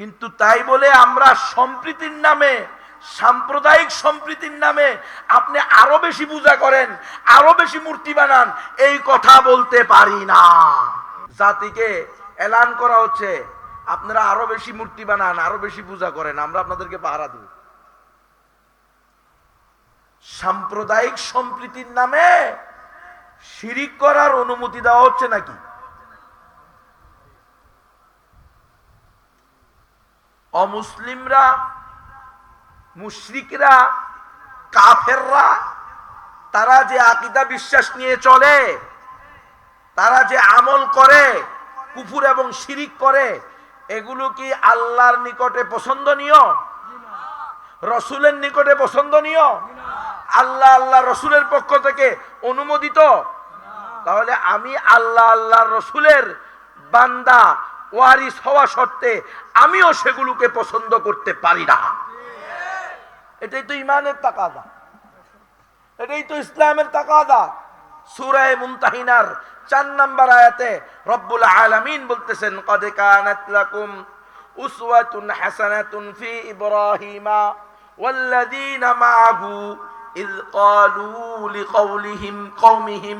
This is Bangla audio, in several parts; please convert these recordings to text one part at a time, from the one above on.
কিন্তু তাই বলে আমরা সম্প্রীতির নামে, সাম্প্রদায়িক সম্প্রীতির নামে আপনি আরও বেশি পূজা করেন, আরও বেশি মূর্তি বানান, এই কথা বলতে পারি না। জাতিকে এলান করা হচ্ছে, আপনারা আরও বেশি মূর্তি বানান, আরও বেশি পূজা করেন, আমরা আপনাদেরকে পাহারা দিব। সাম্প্রদায়িক সম্প্রীতির নামে শিরিক করার অনুমতি দেওয়া হচ্ছে নাকি? অমুসলিমরা, মুশরিকরা, কাফেররা, তারা যে আকিদা বিশ্বাস নিয়ে চলে, তারা যে আমল করে, কুফুর এবং শিরিক করে, এগুলো কি আল্লাহর নিকটে পছন্দনীয়? রসুলের নিকটে পছন্দনীয়? আল্লাহ আল্লাহ রসুলের পক্ষ থেকে অনুমোদিত? তাহলে আমি আল্লাহ আল্লাহ রসুলের বান্দা ওয়ারিস হওয়া সত্ত্বে আমিও সেগুলোকে পছন্দ করতে পারি না এটাই তো ইমানের তাকাদা এটাই তো ইসলামের তাকাদা সুরায় মুমতাহিনার চার নাম্বার আয়াতে রব্বুল আলামিন বলতেছেন কদ কানাত লাকুম উসওয়াতুন হাসানাতুন ফি ইব্রাহিমা والذين معه إذ قالوا لقولهم قومهم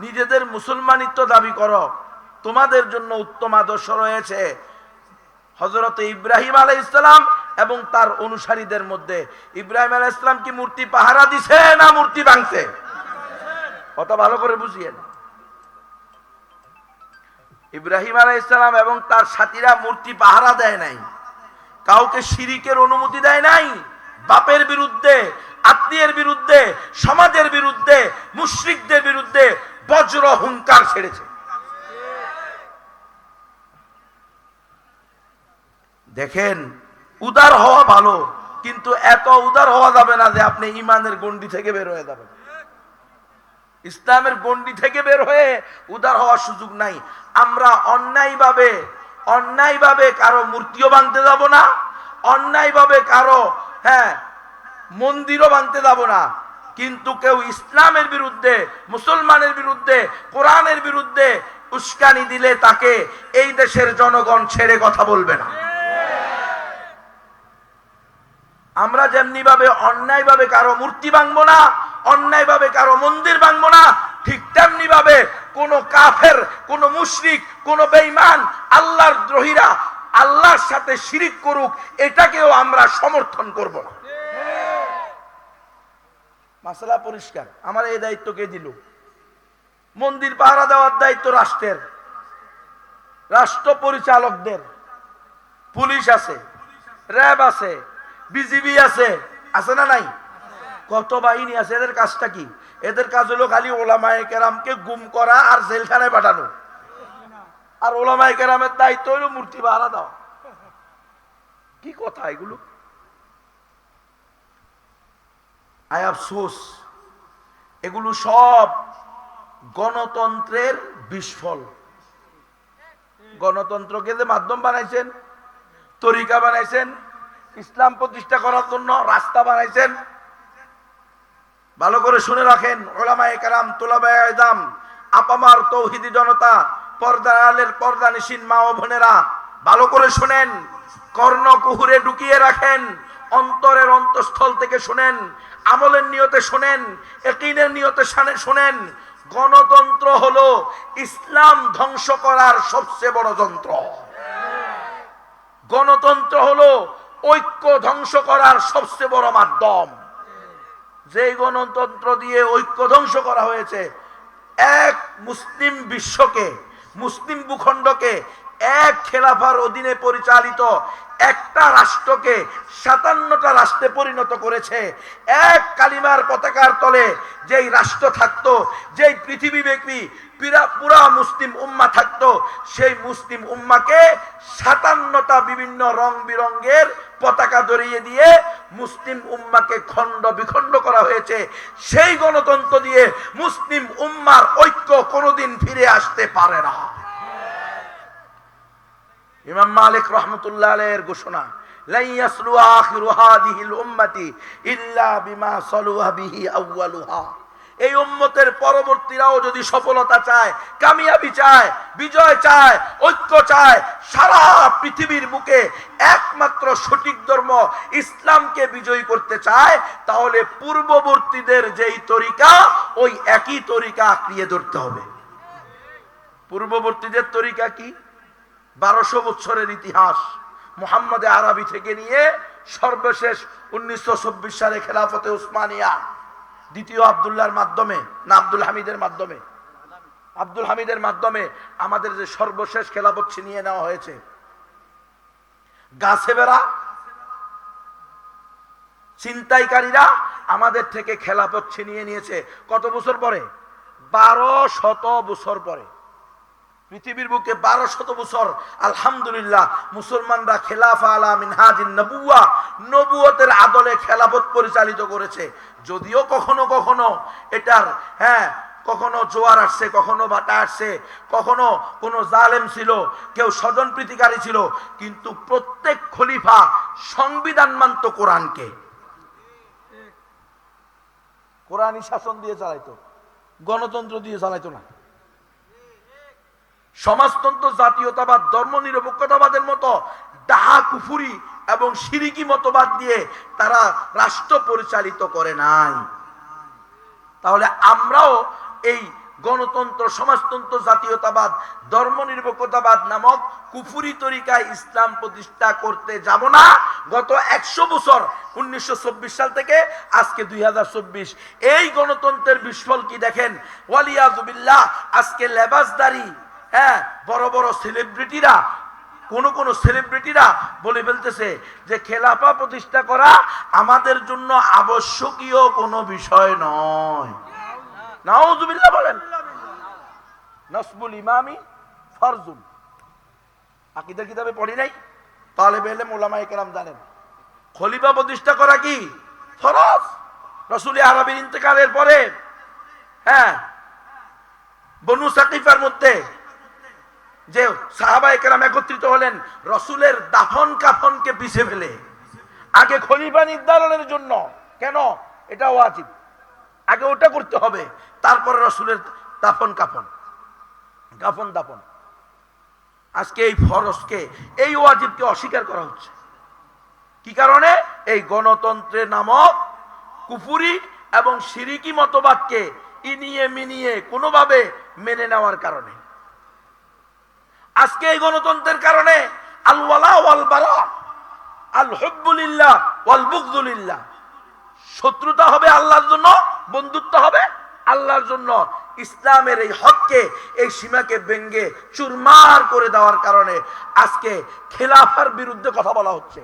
নিজেদের মুসলমানিত্ব দাবি করো। তোমাদের জন্য উত্তম আদর্শ রয়েছে। হজরত ইব্রাহিম আলাই ইসলাম এবং তার অনুসারীদের মধ্যে। ইব্রাহিম আলাই ইসলাম কি মূর্তি পাহারা দিছে না মূর্তি ভাঙছে? কথা ভালো করে বুঝিয়েন ইব্রাহিম আলাই ইসলাম এবং তার সাথীরা মূর্তি পাহারা দেয় নাই। কাউকে শিরিকের অনুমতি দেয় নাই। বাপের বিরুদ্ধে, আত্মীয়ের বিরুদ্ধে, সমাজের বিরুদ্ধে, মুশ্রিকদের বিরুদ্ধে বজ্র হুঙ্কার ছেড়েছে। দেখেন, উদার হওয়া ভালো, কিন্তু এত উদার হওয়া যাবে না যে আপনি ইমানের গন্ডি থেকে বের হয়ে যাবেন। ইসলামের গন্ডি থেকে বের হয়ে উদার হওয়ার সুযোগ নাই। আমরা অন্যায়ভাবে অন্যায়ভাবে কারও মূর্তিও ভাঙতে যাব না, অন্যায়ভাবে কারও হ্যাঁ মন্দিরও ভাঙতে যাব না। কিন্তু কেউ ইসলামের বিরুদ্ধে, মুসলমানের বিরুদ্ধে, কোরআনের বিরুদ্ধে উস্কানি দিলে তাকে এই দেশের জনগণ ছেড়ে কথা বলবে না। আমরা যেমনি ভাবে অন্যায় ভাবে কারও মূর্তি ভাঙবো না অন্যায় ভাবে কারও মন্দির ভাঙবো না, ঠিক তেমনি ভাবে কোন কাফের, কোন মুশরিক, কোন বেঈমান, আল্লাহর দ্রোহীরা আল্লাহর সাথে শিরিক করুক, এটাকেও আমরা সমর্থন করব না। মাসালা পরিষ্কার। আমার এই দায়িত্ব কে দিল? মন্দির পাহারা দেওয়ার দায়িত্ব রাষ্ট্রের। রাষ্ট্র পরিচালকদের। পুলিশ আছে, র্যাব আছে, বিজিবি আছে আছে না নাই? কত বাহিনী আছে, এদের কাজটা কি? এদের কাজ হলো খালি ওলামায়ে কেরামকে গুম করা আর জেলখানায় পাঠানো। আর ওলামায়ে কেরামের দায়িত্ব হলো মূর্তি ভাড়া দাও কি কথা এগুলো? আয় আফসোস। এগুলো সব গণতন্ত্রের বিস্ফল গণতন্ত্রকে যে মাধ্যম বানাইছেন, তরিকা বানাইছেন, ইসলাম প্রতিষ্ঠা করার জন্য রাস্তা বানাইছেন, ভালো করে শুনে রাখেন ওলামায়ে কারাম তোলাবায়াম আপামার তৌহিদি জনতা পর্দা আলের পর্দা নিশিন মা ও বোনেরা, ভালো করে শুনেন কর্ণ কুহুরে ঢুকিয়ে রাখেন, অন্তরের অন্তঃস্থল থেকে শুনেন আমলের নিয়তে শোনেন, একিনের নিয়তে শানে, শুনেন, গণতন্ত্র হলো ইসলাম ধ্বংস করার সবচেয়ে বড় যন্ত্র। গণতন্ত্র হলো ঐক্য ধ্বংস করার সবচেয়ে বড় মাধ্যম। যে গণতন্ত্র দিয়ে ঐক্য ধ্বংস করা হয়েছে, এক মুসলিম বিশ্বকে, মুসলিম ভূখণ্ডকে এক খেলাফার অধীনে পরিচালিত একটা রাষ্ট্রকে সাতান্নটা রাষ্ট্রে পরিণত করেছে। এক কালিমার পতাকার তলে যেই রাষ্ট্র থাকতো, যেই পৃথিবীব্যাপী পিরা- পুরা মুসলিম উম্মা থাকতো, সেই মুসলিম উম্মাকে সাতান্নটা বিভিন্ন রং বিরঙ্গের পতাকা ধরিয়ে দিয়ে মুসলিম উম্মাকে খণ্ড বিখণ্ড করা হয়েছে। সেই গণতন্ত্র দিয়ে মুসলিম উম্মার ঐক্য কোনোদিন ফিরে আসতে পারে না। ইমাম মালিক রহমতুল্লাহ আলাইহির ঘোষণা এই উম্মতের পরবর্তীরাও যদি সফলতা চায়, কামিয়াবি চায়, বিজয় চায়, ঐক্য চায়, সারা পৃথিবীর বুকে একমাত্র সঠিক ধর্ম ইসলামকে বিজয়ী করতে চায়, তাহলে পূর্ববর্তীদের যেই তরিকা, ওই একই তরিকা আঁকড়িয়ে ধরতে হবে। পূর্ববর্তীদের তরিকা কি? বারোশো বছরের ইতিহাস মোহাম্মদ আরবি থেকে নিয়ে সর্বশেষ উনিশশো সালে খেলাফতে উসমানিয়া, দ্বিতীয় আবদুল্লাহর মাধ্যমে না আব্দুল হামিদের মাধ্যমে। আব্দুল হামিদের মাধ্যমে আমাদের যে সর্বশেষ খেলাফত ছিনিয়ে নেওয়া হয়েছে। গাছে বেড়া চিন্তাইকারীরা আমাদের থেকে খেলাফত ছিনিয়ে নিয়েছে। কত বছর পরে? বারো শত বছর পরে। পৃথিবীর বুকে বারো শত বছর, আলহামদুলিল্লাহ, মুসলমানরা খেলাফা আলা মিনহাজিন নবুয়া নবুয়তের আদলে খেলাফত পরিচালিত করেছে। যদিও কখনো কখনো এটার হ্যাঁ কখনো জোয়ার আসছে, কখনো বাটা আসছে, কখনো কোনো জালেম ছিল, কেউ স্বজন প্রীতিকারী ছিল, কিন্তু প্রত্যেক খলিফা সংবিধান মানত কোরআনকে। কোরআনই শাসন দিয়ে চালাইতো, গণতন্ত্র দিয়ে চালাইতো না। সমাজতন্ত্র, জাতীয়তাবাদ ধর্ম নিরপেক্ষতাবাদের মতো ডাহা, কুফুরি এবং সিরিকি মতবাদ দিয়ে তারা রাষ্ট্র পরিচালিত করে নাই। তাহলে আমরাও এই গণতন্ত্র, সমাজতন্ত্র, জাতীয়তাবাদ ধর্ম নিরপেক্ষতাবাদ নামক কুফুরি তরিকায় ইসলাম প্রতিষ্ঠা করতে যাব না। গত একশো বছর, উনিশশো চব্বিশ সাল থেকে আজকে দুই হাজার চব্বিশ। এই গণতন্ত্রের বিস্ফল কি দেখেন? ওয়ালিয়াজুবিল্লাহ আজকে লেবাসদারি হ্যাঁ বড় বড় সেলিব্রিটিরা কোন কোন সেলিব্রিটিরা বলে ফেলতেছে যে খেলাফা প্রতিষ্ঠা করা আমাদের জন্য আবশ্যকীয় কোনো বিষয় নয়। নাউজুবিল্লাহ বলেন। নসবুল ইমামি ফরজুন আকিদের কিতাবে পড়ি নাই? তাহলে বেলে মোলামাই কেরাম জানেন। খলিফা প্রতিষ্ঠা করা কি? ফরজ। রসুল আরবির ইন্তেকালের পরে হ্যাঁ বনু সাকিফার মধ্যে যে সাহাবাই কেরাম একত্রিত হলেন, রসুলের দাফন কাফনকে পিছে ফেলে। আগে খলিফা নির্ধারণের জন্য। কেন? এটা ওয়াজিব। আগে ওটা করতে হবে। তারপরে রসুলের দাফন কাফন। কাফন দাফন। আজকে এই ফরজকে, এই ওয়াজিবকে অস্বীকার করা হচ্ছে। কি কারণে? এই গণতন্ত্রের নামক কুপুরি এবং সিরিকি মতবাদকে ইনিয়ে মিনিয়ে কোনোভাবে মেনে নেওয়ার কারণে। আজকে এই গণতন্ত্রের কারণে আল ওয়ালা ওয়াল বারা আল শত্রুতা হবে আল্লাহর জন্য, বন্ধুত্ব হবে আল্লাহর জন্য। ইসলামের এই হককে, এই সীমাকে ভেঙ্গে চুরমার করে দেওয়ার কারণে আজকে খেলাফার বিরুদ্ধে কথা বলা হচ্ছে।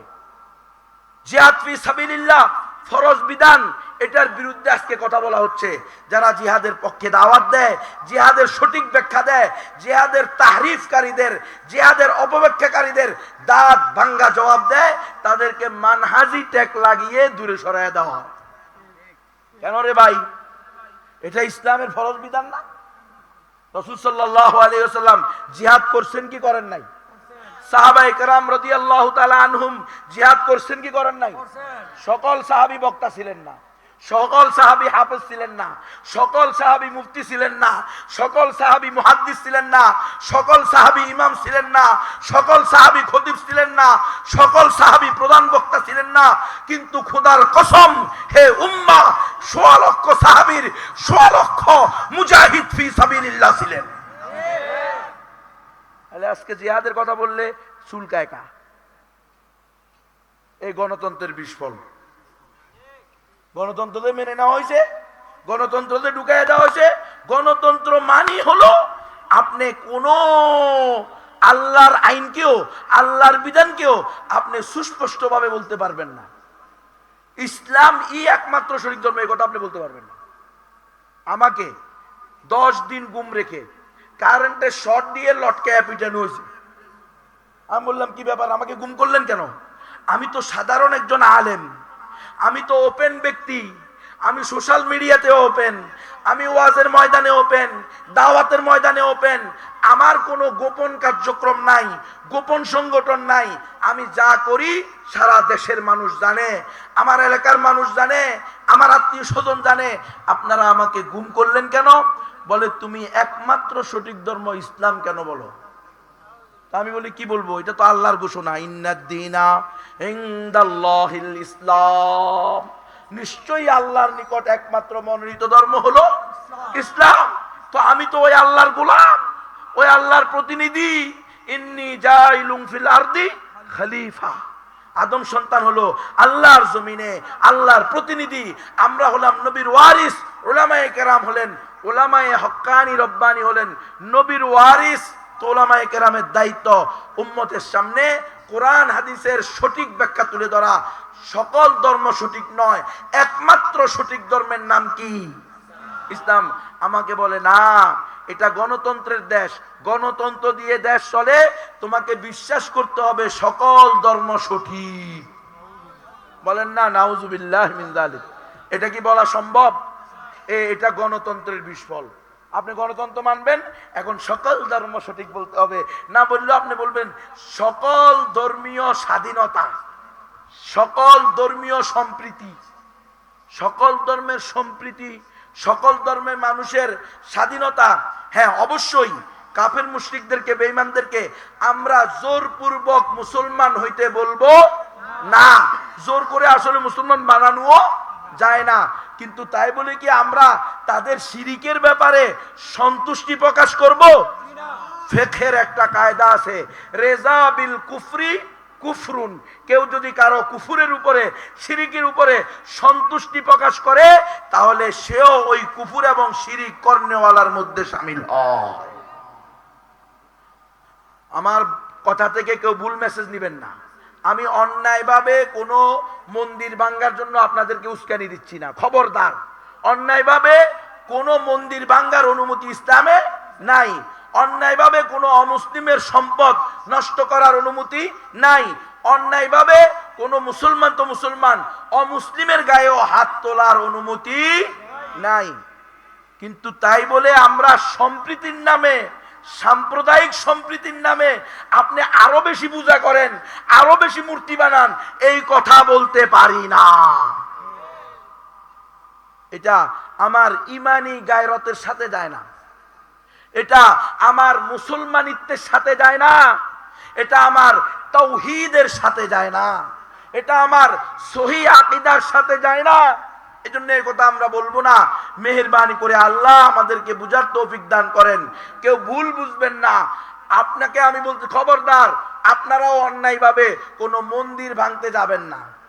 সাবিলিল্লাহ ফরজ বিধান, এটার বিরুদ্ধে আজকে কথা বলা হচ্ছে। যারা জিহাদের পক্ষে দাওয়াত দেয়, জিহাদের সঠিক ব্যাখ্যা দেয়, জিহাদের তাহরিফকারীদের, জিহাদের অপব্যাখ্যাকারীদের দাঁত ভাঙ্গা জবাব দেয়, তাদেরকে মানহাজি ট্যাগ লাগিয়ে দূরে সরায় দেওয়া কেন রে ভাই? এটা ইসলামের ফরজ বিধান না? রসুল সাল্লাহ আলিয়াল্লাম জিহাদ করছেন কি করেন নাই? সাহাবাই কারাম রদি আল্লাহ আনহুম জিহাদ করছেন কি করেন নাই? সকল সাহাবি বক্তা ছিলেন না। সকল সাহাবি হাফেজ ছিলেন না। সকল সাহাবি মুফতি ছিলেন না। সকল সাহাবি মুহাদ্দিস ছিলেন না। সকল সাহাবি ইমাম ছিলেন না। সকল সাহাবি খতিব ছিলেন না। সকল সাহাবি প্রধান বক্তা ছিলেন না। কিন্তু খোদার কসম হে উম্মা সোয়া লক্ষ সাহাবির সোয়া লক্ষ মুজাহিদ ফি সাবিলিল্লাহ ছিলেন। তাহলে আজকে জিহাদের কথা বললে চুলকায় কা এই গণতন্ত্রের বিস্ফল গণতন্ত্রতে মেনে নেওয়া হয়েছে গণতন্ত্রতে ঢুকাই দেওয়া হয়েছে। গণতন্ত্র মানি হলো আপনি কোন আল্লাহর আইনকেও, আল্লাহর বিধানকেও আপনি সুস্পষ্টভাবে বলতে পারবেন না। ইসলাম ই একমাত্র শরীর ধর্ম, এই কথা আপনি বলতে পারবেন না। আমাকে দশ দিন গুম রেখে কারেন্টের শর্ট দিয়ে লটকে পিটানো হয়েছে আমি বললাম, কি ব্যাপার? আমাকে গুম করলেন কেন? আমি তো সাধারণ একজন আলেম। আমি তো ওপেন ব্যক্তি। আমি সোশ্যাল মিডিয়াতে ওপেন, আমি ওয়াজের ময়দানে ওপেন, দাওয়াতের ময়দানে ওপেন। আমার কোনো গোপন কার্যক্রম নাই, গোপন সংগঠন নাই। আমি যা করি, সারা দেশের মানুষ জানে, আমার এলাকার মানুষ জানে, আমার আত্মীয় স্বজন জানে। আপনারা আমাকে গুম করলেন কেন? বলে, তুমি একমাত্র সঠিক ধর্ম ইসলাম কেন বলো? আমি বলি, কি বলব? এটা তো আল্লাহর ঘোষণা। ইন্নাদ্দিনা ইনদাল্লাহিল ইসলাম। নিশ্চয়ই আল্লাহর নিকট একমাত্র মনোনীত ধর্ম হলো ইসলাম। তো আমি তো ওই আল্লাহর গোলাম, ওই আল্লাহর প্রতিনিধি। ইন্নি জাইলুম ফিল আদম সন্তান হলো আল্লাহর জমিনে আল্লাহর প্রতিনিধি। আমরা হলাম নবীর ওয়ারিস, ওলামায়ে কেরাম হলেন, ওলামায়ে হক্কানি রব্বানি হলেন নবীর ওয়ারিস। তো ওলামায়ে কেরামের দায়িত্ব উম্মতের সামনে কোরআন হাদিসের সঠিক ব্যাখ্যা তুলে ধরা সকল ধর্ম সঠিক নয়। একমাত্র সঠিক ধর্মের নাম কি? ইসলাম আমাকে বলে, না, এটা গণতন্ত্রের দেশ। গণতন্ত্র দিয়ে দেশ চলে, তোমাকে বিশ্বাস করতে হবে সকল ধর্ম সঠিক। বলেন, না, নাউজুবিল্লাহ মিন এটা কি বলা সম্ভব? এ, এটা গণতন্ত্রের বিস্ফল আপনি গণতন্ত্র মানবেন, এখন সকল ধর্ম সঠিক বলতে হবে। না বললেও আপনি বলবেন, সকল ধর্মীয় স্বাধীনতা, সকল ধর্মীয় সম্প্রীতি, সকল ধর্মের সম্প্রীতি, সকল ধর্মের মানুষের স্বাধীনতা হ্যাঁ অবশ্যই কাফের মুশরিকদেরকে, বেঈমানদেরকে আমরা জোরপূর্বক মুসলমান হইতে বলব না। জোর করে আসলে মুসলমান বানানোও যায় না। কিন্তু তাই বলে কি আমরা তাদের শিরিকের ব্যাপারে সন্তুষ্টি প্রকাশ করব? ফেখের একটা কায়দা আছে। রেজা বিল কুফরি কুফরুন। কেউ যদি কারও কুফুরের উপরে, শিরিকের উপরে সন্তুষ্টি প্রকাশ করে, তাহলে সেও ওই কুফুর এবং শিরিক কর্নেওয়ালার মধ্যে সামিল হয়। আমার কথা থেকে কেউ ভুল মেসেজ নেবেন না। আমি অন্যায়ভাবে কোনো মন্দির ভাঙ্গার জন্য আপনাদেরকে উস্কানি দিচ্ছি না। খবরদার। অন্যায়ভাবে কোনো মন্দির ভাঙ্গার অনুমতি ইসলামে নাই। অন্যায়ভাবে কোনো অমুসলিমের সম্পদ নষ্ট করার অনুমতি নাই। অন্যায়ভাবে কোনো মুসলমান তো মুসলমান, অমুসলিমের গায়েও হাত তোলার অনুমতি নাই। কিন্তু তাই বলে আমরা সম্প্রীতির নামে সাম্প্রদায়িক সম্প্রীতির নামে আপনি আরও বেশি পূজা করেন, আরও বেশি মূর্তি বানান, এই কথা বলতে পারি না। এটা আমার ইমানি গায়রতের সাথে যায় না। এটা আমার মুসলমানিত্বের সাথে যায় না। এটা আমার তৌহিদের সাথে যায় না। এটা আমার সহি আকিদার সাথে যায় না। এজন্য এই কথা আমরা বলব না। মেহরবানি করে আল্লাহ আমাদেরকে বুঝার তৌফিক দান করেন। কেউ ভুল বুঝবেন না। আপনাকে আমি বলছি, খবরদার, আপনারাও অন্যায়ভাবে কোনো মন্দির ভাঙতে যাবেন না।